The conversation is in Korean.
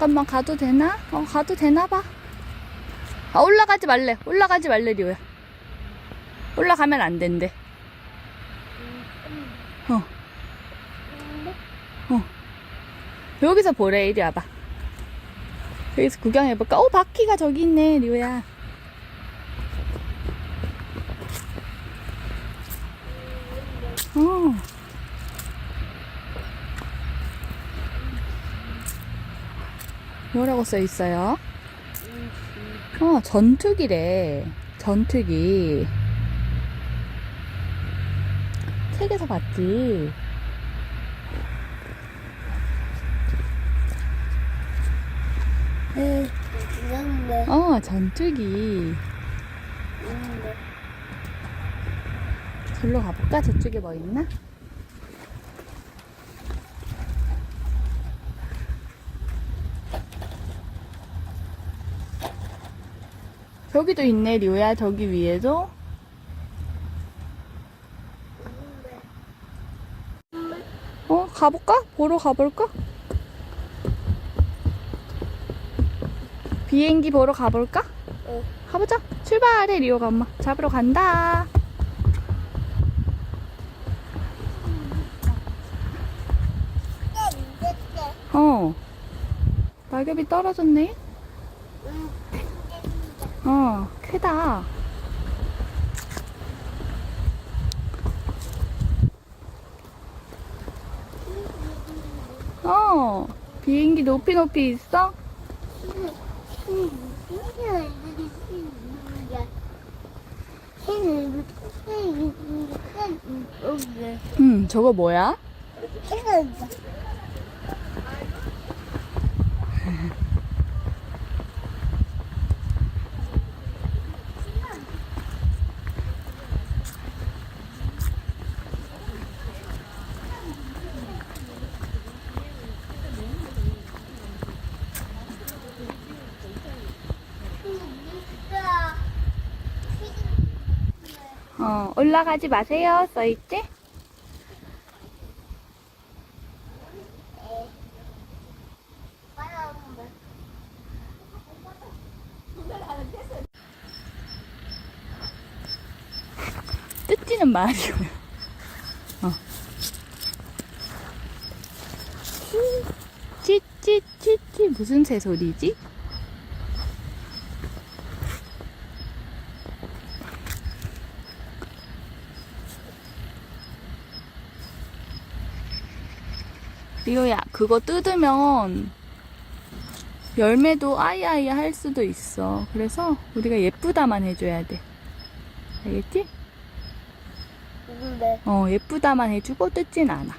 잠깐만 가도 되나? 어, 가도 되나 봐. 아, 올라가지 말래. 올라가지 말래, 리오야. 올라가면 안 된대. 어. 어. 여기서 보래, 이리 와봐. 여기서 구경해볼까? 오, 바퀴가 저기 있네, 리오야. 어. 뭐라고 써 있어요? 어, 전투기래. 전투기. 책에서 봤지. 응. 있는데. 어, 전투기. 있는데. 절로 가볼까? 저쪽에 뭐 있나? 저기도 있네, 리오야. 저기 위에도. 어, 가볼까? 보러 가볼까? 비행기 보러 가볼까? 응. 가보자. 출발해, 리오가 엄마. 잡으러 간다. 어. 낙엽이 떨어졌네? 어, 크다. 어, 비행기 높이 높이 있어? 응, 저거 뭐야? 어, 올라가지 마세요. 써있지? 뜯지는 마시고요. 어. 찌찌찌찌 무슨 새 소리지? 리오야, 그거 뜯으면 열매도 아이아이 할 수도 있어. 그래서 우리가 예쁘다만 해줘야 돼. 알겠지? 있는데. 어, 예쁘다만 해주고 뜯진 않아.